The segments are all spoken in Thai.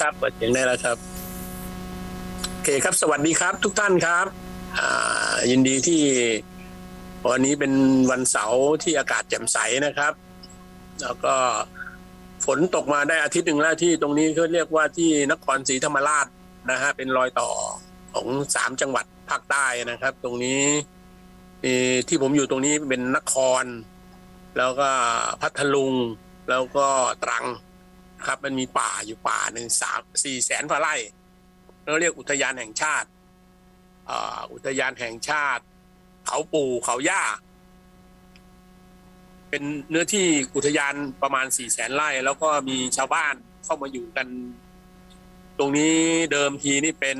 ครับ เปิดเสียงได้แล้วครับโอเคครับ สวัสดีครับ ทุกท่านครับยินดีที่วันนี้เป็นวันเสาร์ที่อากาศแจ่มใสนะครับ แล้วก็ฝนตกมาได้อาทิตย์หนึ่งแล้วที่ตรงนี้เขาเรียกว่าที่นครศรีธรรมราชนะฮะเป็นรอยต่อของสามจังหวัดภาคใต้นะครับ ตรงนี้ที่ผมอยู่ตรงนี้เป็นนคร แล้วก็พัทลุง แล้วก็ตรัง ครับ มันมีป่าอยู่ป่าหนึ่งสามสี่แสนกว่าไร่เราเรียกอุทยานแห่งชาติอุทยานแห่งชาติ เขาปู่เขาย่า เป็นเนื้อที่อุทยานประมาณสี่แสนไร่ แล้วก็มีชาวบ้านเข้ามาอยู่กัน ตรงนี้เดิมทีนี่เป็น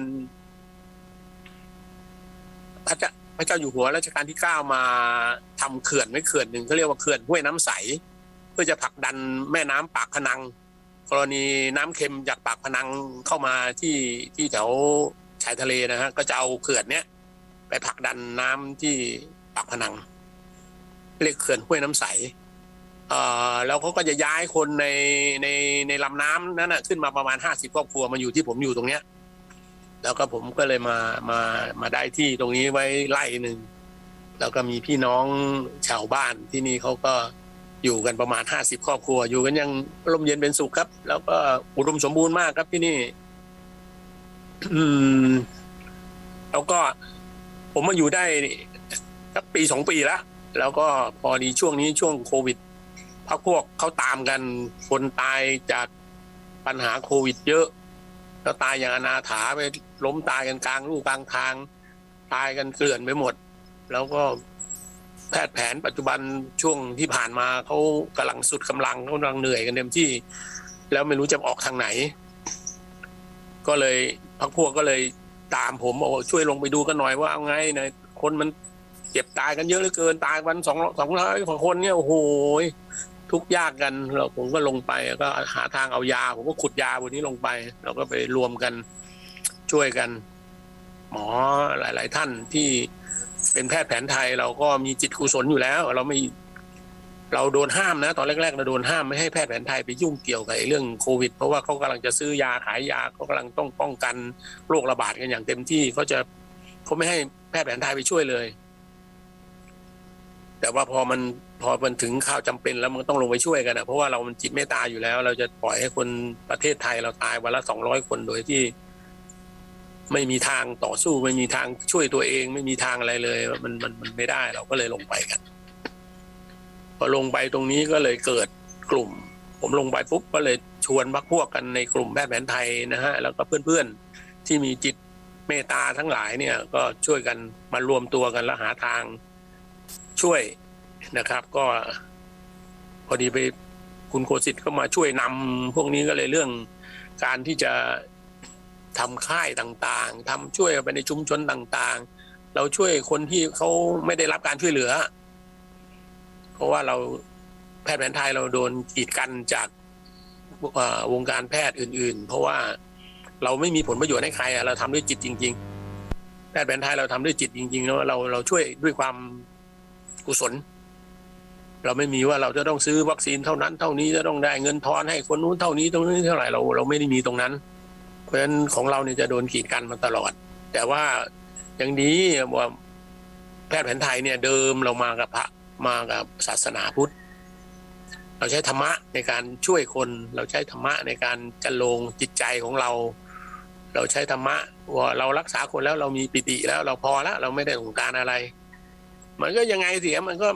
พระเจ้าพระเจ้าอยู่หัวรัชกาลที่เก้ามาทำเขื่อนไว้เขื่อนหนึ่งเขาเรียกว่าเขื่อนห้วยน้ำใส เพื่อจะผลักดันแม่น้ำปากพนัง กรณีน้ำเค็มจากปากพนังเข้ามาที่ที่แถวชายทะเลนะฮะก็จะเอาเขื่อนเนี้ยไปผลักดันน้ำที่ปากพนัง เรียกเขื่อนห้วยน้ำใสเอ่อแล้วเขาก็จะย้ายคนในในในลำน้ำนั้นนะขึ้นมาประมาณห้าสิบครอบครัวมาอยู่ที่ผมอยู่ตรงเนี้ย แล้วก็ผมก็เลยมามามาได้ที่ตรงนี้ไว้ไร่หนึ่งแล้วก็มีพี่น้องชาวบ้านที่นี่เขาก็ อยู่กันประมาณห้าสิบครอบครัว อยู่กันยังร่มเย็นเป็นสุขครับ แล้วก็อุดมสมบูรณ์มากครับที่นี่แล้วก็ผมมาอยู่ได้สักปีสองปีแล้วแล้วก็พอดีช่วงนี้ช่วงโควิดพักพวกเขาตามกันคนตายจากปัญหาโควิด เยอะ แล้วตายอย่างอนาถาไปล้มตายกันกลางลูกกลางทาง ตายกันเกลื่อนไปหมด แล้วก็ แพทย์แผนปัจจุบันช่วงที่ผ่านมาเขากำลังสุดกำลังเขากำลังเหนื่อยกันเต็มที่ แล้วไม่รู้จะออกทางไหน ก็เลยพักพวกก็เลยตามผมบอกช่วยลงไปดูกันหน่อยว่าเอาไงเนะคนมันเจ็บตายกันเยอะเหลือเกินตายวันสองสองร้อยกว่าคนเนี่ยโอ้โหทุกยากกันเราผมก็ลงไปก็หาทางเอายา ผมก็ขุดยาบนนี้ลงไป เราก็ไปรวมกันช่วยกัน หมอหลาย ๆ ท่านที่ เป็นแพทย์แผนไทยเราก็มีจิตกุศลอยู่แล้ว เราไม่เราโดนห้ามนะ ตอนแรกๆเราโดนห้ามไม่ให้แพทย์แผนไทยไปยุ่งเกี่ยวกับเรื่องโควิด เพราะว่าเขากำลังจะซื้อยาขายยาเขากำลังต้องป้องกันโรคระบาดกันอย่างเต็มที่เขาจะเขาไม่ให้แพทย์แผนไทยไปช่วยเลย แต่ว่าพอมันพอมันถึงข่าวจำเป็นแล้วมันต้องลงไปช่วยกันนะเพราะว่าเรามันจิตเมตตาอยู่แล้ว เราจะปล่อยให้คนประเทศไทยเราตายวันละสองร้อยคนโดยที่ ไม่มีทางต่อสู้ไม่มีทางช่วยตัวเอง ไม่มีทางอะไรเลย มันมันมันไม่ได้เราก็เลยลงไปกัน พอลงไปตรงนี้ก็เลยเกิดกลุ่ม ผมลงไปปุ๊บก็เลยชวนพักพวกกันในกลุ่มแพทย์แผนไทยนะฮะแล้วก็เพื่อนๆที่มีจิตเมตตาทั้งหลายเนี่ย ก็ช่วยกันมารวมตัวกันแล้วหาทางช่วยนะครับ ก็ พอดีไปคุณโคสิตก็มาช่วยนำพวกนี้ก็เลยเรื่องการที่จะ ทำค่ายต่างๆทำช่วยไปในชุมชนต่างๆ เราช่วยคนที่เขาไม่ได้รับการช่วยเหลือ เพราะว่าเราแพทย์แผนไทยเราโดนกีดกันจากวงการแพทย์อื่น ๆ เพราะว่าเราไม่มีผลประโยชน์ให้ใครเราทำด้วยจิตจริง ๆ แพทย์แผนไทยเราทำด้วยจิตจริงๆแล้วเราเราช่วยด้วยความกุศล เราไม่มีว่าเราจะต้องซื้อวัคซีนเท่านั้น เท่านี้จะต้องได้เงินทอนให้คนนู้นเท่านี้ตรงนี้เท่าไหร่เราเราไม่ได้มีตรงนั้น เพราะฉะนั้นของเราเนี่ยจะโดนกีดกันมาตลอด แต่ว่าอย่างนี้ว่าแพทย์แผนไทยเนี่ยเดิมเรามากับพระมากับศาสนาพุทธ เราใช้ธรรมะในการช่วยคน เราใช้ธรรมะในการจันลงจิตใจของเรา เราใช้ธรรมะว่าเรารักษาคนแล้วเรามีปิติแล้วเราพอแล้วเราไม่ได้ต้องการอะไร มันก็ยังไงเสียมันก็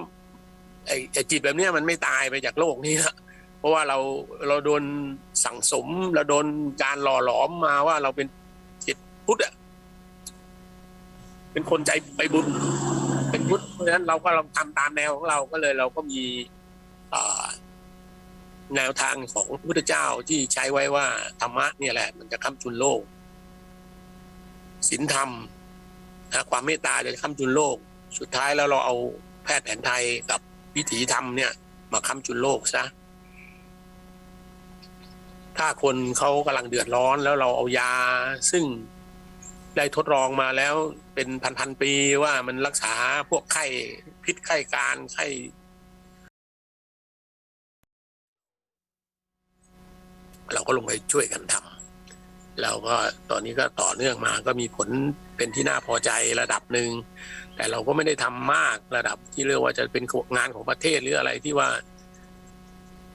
ไอ้จิตแบบนี้มันไม่ตายไปจากโลกนี้ละ เพราะว่าเราเราโดนสั่งสมเราโดนการหล่อหลอมมาว่าเราเป็นจิตพุทธอะเป็นคนใจไปบุญ เป็นพุทธเพราะฉะนั้นเราก็ลองทำตามแนวของเราก็เลย เราก็มีแนวทางของพระพุทธเจ้าที่ใช้ไว้ว่าธรรมะเนี่ยแหละ มันจะค้ำจุนโลกศีลธรรมนะความเมตตาจะค้ำจุนโลก สุดท้ายแล้วเราเอาแพทย์แผนไทยกับวิถีธรรมเนี่ย มาค้ำจุนโลกซะ ถ้าคนเขากำลังเดือดร้อนแล้วเราเอายา ซึ่งได้ทดลองมาแล้วเป็นพันๆปีว่ามันรักษาพวกไข้พิษไข้การไข้เราก็ลงไปช่วยกันทแล้วก็ตอนนี้ก็ต่อเนื่องมาก็มีผลเป็นที่น่าพอใจระดับหนึ่ง แต่เราก็ไม่ได้ทำมากระดับที่เรียกว่าจะเป็นงานของประเทศหรืออะไรที่ว่า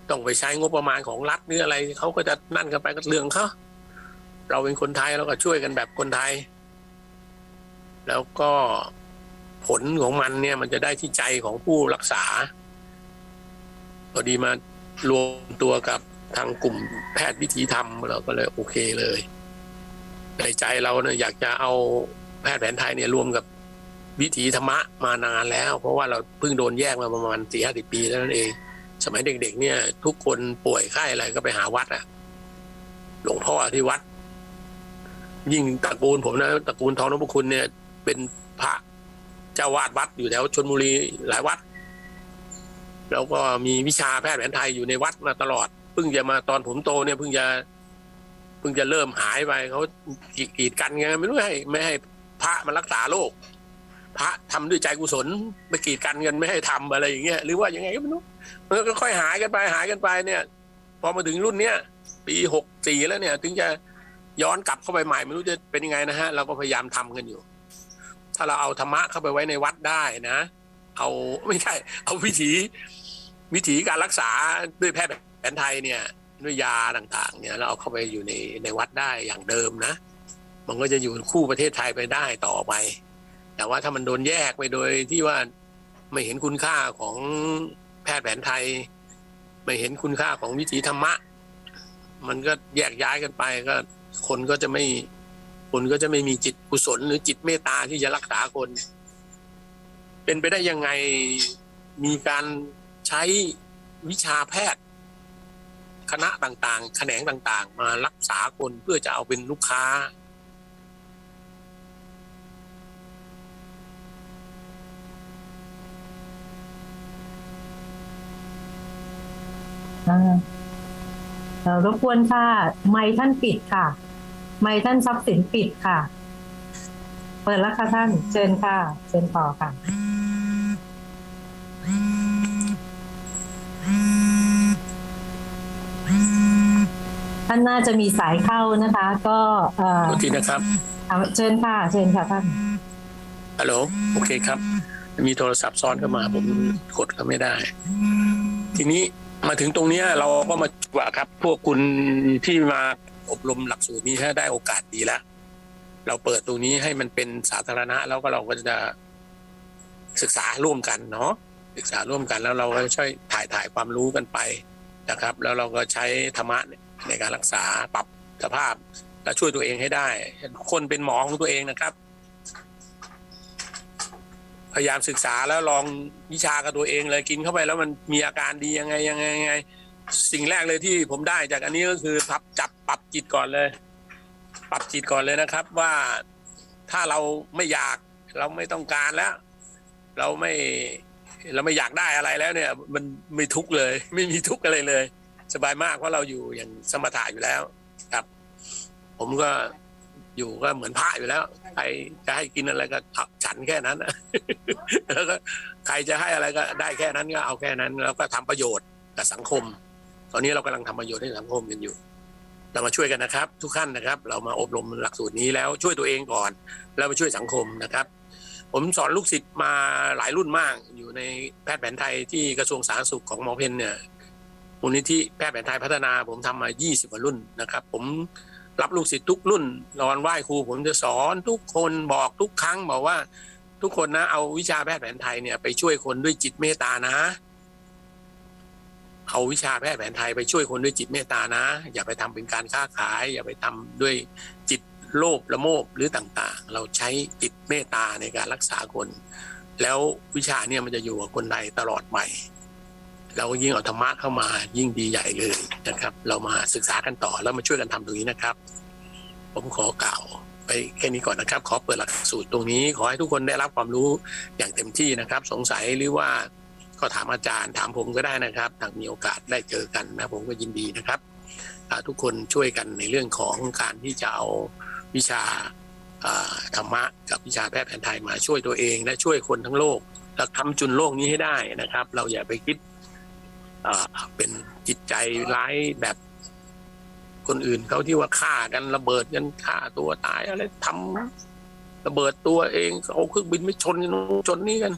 ต้องไปใช้งบประมาณของรัฐหรืออะไรเขาก็จะนั่นกันไปก็เรื่องเขาเราเป็นคนไทยเราก็ช่วยกันแบบคนไทย แล้วก็ผลของมันเนี่ยมันจะได้ที่ใจของผู้รักษาพอดีมารวมตัวกับทางกลุ่มแพทย์วิถีธรรมเราก็เลยโอเคเลย ในใจเราเนี่ยอยากจะเอาแพทย์แผนไทยเนี่ยรวมกับวิถีธรรมะมานานแล้ว เพราะว่าเราเพิ่งโดนแยกมาประมาณสี่ห้าสิบปีแล้วนั่นเอง สมัยเด็กๆเนี่ย ทุกคนป่วยไข้อะไรก็ไปหาวัดอะหลวงพ่อที่วัด ยิ่งตระกูลผมนะตระกูลทองนพคุณเนี่ย เป็นพระเจ้าวาดวัดอยู่แถวชนบุรีหลายวัด แล้วก็มีวิชาแพทย์แผนไทยอยู่ในวัดมาตลอดเพิ่งจะมาตอนผมโตเนี่ยเพิ่งจะเพิ่งจะเริ่มหายไปเขากีดกันไงไม่รู้ให้ไม่ให้พระมารักษาโรค พระทำด้วยใจกุศลไปกีดกันกันไม่ให้ทำอะไรอย่างเงี้ยหรือว่ายังไงก็ไม่รู้มันก็ค่อยหายกันไปหายกันไปเนี่ย พอมาถึงรุ่นเนี้ยปีหกสี่แล้วเนี่ย ถึงจะย้อนกลับเข้าไปใหม่ไม่รู้จะเป็นยังไงนะฮะเราก็พยายามทำกันอยู่ ถ้าเราเอาธรรมะเข้าไปไว้ในวัดได้นะ เอาไม่ใช่เอาวิถีวิถีการรักษาด้วยแพทย์แผนไทยเนี่ย ด้วยยาต่าง ๆ เนี่ยเราเอาเข้าไปอยู่ในในวัดได้อย่างเดิมนะ มันก็จะอยู่คู่ประเทศไทยไปได้ต่อไป แต่ว่าถ้ามันโดนแยกไปโดยที่ว่าไม่เห็นคุณค่าของแพทย์แผนไทย ไม่เห็นคุณค่าของวิถีธรรมะ มันก็แยกย้ายกันไปก็ คนก็จะไม่คนก็จะไม่มีจิตกุศลหรือจิตเมตตาที่จะรักษาคน เป็นไปได้ยังไงมีการใช้วิชาแพทย์ คณะต่างๆ แขนงต่างๆ มารักษาคนเพื่อจะเอาเป็นลูกค้า อ่าเอ่อรบกวนค่ะ ไมค์ท่านปิดค่ะ ไมค์ท่านทรัพย์สินปิดค่ะ เปิดแล้วค่ะท่าน เชิญค่ะ เชิญต่อค่ะ ท่านน่าจะมีสายเข้านะคะ ก็เอ่อโทษทีนะครับ เอาเชิญค่ะ เชิญค่ะท่าน ฮัลโหล โอเคครับ มีโทรศัพท์ซ้อนเข้ามา ผมกดก็ไม่ได้ ทีนี้ มาถึงตรงนี้เราก็มาว่าครับ พวกคุณที่มาอบรมหลักสูตรนี้ถ้าได้โอกาสดีแล้ว เราเปิดตรงนี้ให้มันเป็นสาธารณะ แล้วก็เราก็จะศึกษาร่วมกันเนาะศึกษาร่วมกันแล้วเราก็ช่วยถ่ายถ่ายความรู้กันไปนะครับ แล้วเราก็ใช้ธรรมะในการรักษาปรับสภาพและช่วยตัวเองให้ได้ คนเป็นหมอของตัวเองนะครับ พยายามศึกษาแล้วลองวิชากับตัวเองเลยกินเข้าไปแล้วมันมีอาการดียังไงยังไงยังไง สิ่งแรกเลยที่ผมได้จากอันนี้ก็คือพับจับปรับจิตก่อนเลย ปรับจิตก่อนเลยนะครับว่าถ้าเราไม่อยากเราไม่ต้องการแล้ว เราไม่เราไม่อยากได้อะไรแล้วเนี่ย มันไม่ทุกเลย ไม่มีทุกอะไรเลย สบายมากเพราะเราอยู่อย่างสมถะอยู่แล้วครับ ผมก็ อยู่ก็เหมือนพระอยู่แล้ว ใครจะให้กินอะไรก็ฉันแค่นั้นแล้วก็ใครจะให้อะไรก็ได้แค่นั้นก็เอาแค่นั้น แล้วก็ทำประโยชน์กับสังคม ตอนนี้เรากำลังทำประโยชน์ให้สังคมกันอยู่ เรามาช่วยกันนะครับ ทุกขั้นนะครับ เรามาอบรมหลักสูตรนี้แล้วช่วยตัวเองก่อน แล้วมาช่วยสังคมนะครับ ผมสอนลูกศิษย์มาหลายรุ่นมาก อยู่ในแพทย์แผนไทยที่กระทรวงสาธารณสุขของหมอเพนเนี่ยมูลนิธิแพทย์แผนไทยพัฒนา ผมทำมา 20กว่ารุ่นนะครับ ผม รับลูกศิษย์ทุกรุ่นรอนไหว้ครูผมจะสอนทุกคนบอกทุกครั้งบอกว่า ทุกคนนะเอาวิชาแพทย์แผนไทยเนี่ยไปช่วยคนด้วยจิตเมตตานะ เอาวิชาแพทย์แผนไทยไปช่วยคนด้วยจิตเมตตานะ อย่าไปทำเป็นการค้าขาย อย่าไปทำด้วยจิตโลภละโมบหรือต่างๆ เราใช้จิตเมตตาในการรักษาคน แล้ววิชาเนี่ยมันจะอยู่กับคนใดตลอดไป เรายิ่งเอาธรรมะเข้ามายิ่งดีใหญ่เลยนะครับ เรามาศึกษากันต่อแล้วมาช่วยกันทำตรงนี้นะครับ ผมขอกล่าวไปแค่นี้ก่อนนะครับ ขอเปิดหลักสูตรตรงนี้ ขอให้ทุกคนได้รับความรู้อย่างเต็มที่นะครับ สงสัยหรือว่าก็ถามอาจารย์ถามผมก็ได้นะครับหากมีโอกาสได้เจอกันนะผมก็ยินดีนะครับทุกคนช่วยกันในเรื่องของการที่จะเอาวิชาธรรมะกับวิชาแพทย์แผนไทยมาช่วยตัวเองและช่วยคนทั้งโลกและทำจุนโลกนี้ให้ได้นะครับ เราอย่าไปคิด เป็นจิตใจร้ายแบบคนอื่นเขาที่ว่าฆ่ากันระเบิดกันฆ่าตัวตายอะไรทำระเบิดตัวเองเอาเครื่องบินไม่ชนกันชนนี่กัน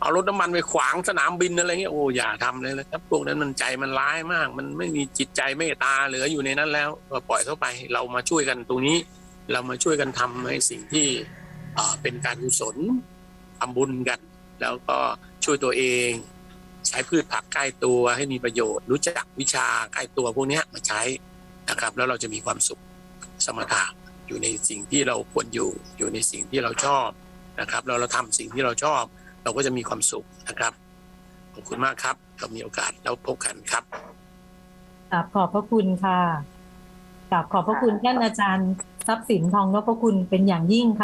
เอารถน้ำมันไปขวางสนามบินอะไรเงี้ยโอ้อย่าทำเลยนะครับพวกนั้นมันใจมันร้ายมาก มันไม่มีจิตใจเมตตาเหลืออยู่ในนั้นแล้วก็ปล่อยเข้าไป เรามาช่วยกันตรงนี้ เรามาช่วยกันทำให้สิ่งที่เอ่อเป็นการกุศลทำบุญกัน แล้วก็ช่วยตัวเอง ใช้พืชผักใกล้ตัวให้มีประโยชน์ รู้จักวิชาใกล้ตัวพวกนี้มาใช้นะครับ แล้วเราจะมีความสุขสมถะอยู่ในสิ่งที่เราควรอยู่อยู่ในสิ่งที่เราชอบนะครับแล้วเราทำสิ่งที่เราชอบ เราก็จะมีความสุขนะครับขอบคุณมากครับเรามีโอกาสแล้วพบกันครับกราบขอบพระคุณค่ะกราบขอบพระคุณท่านอาจารย์ ทรัพย์สินทองนพคุณเป็นอย่างยิ่งค่ะ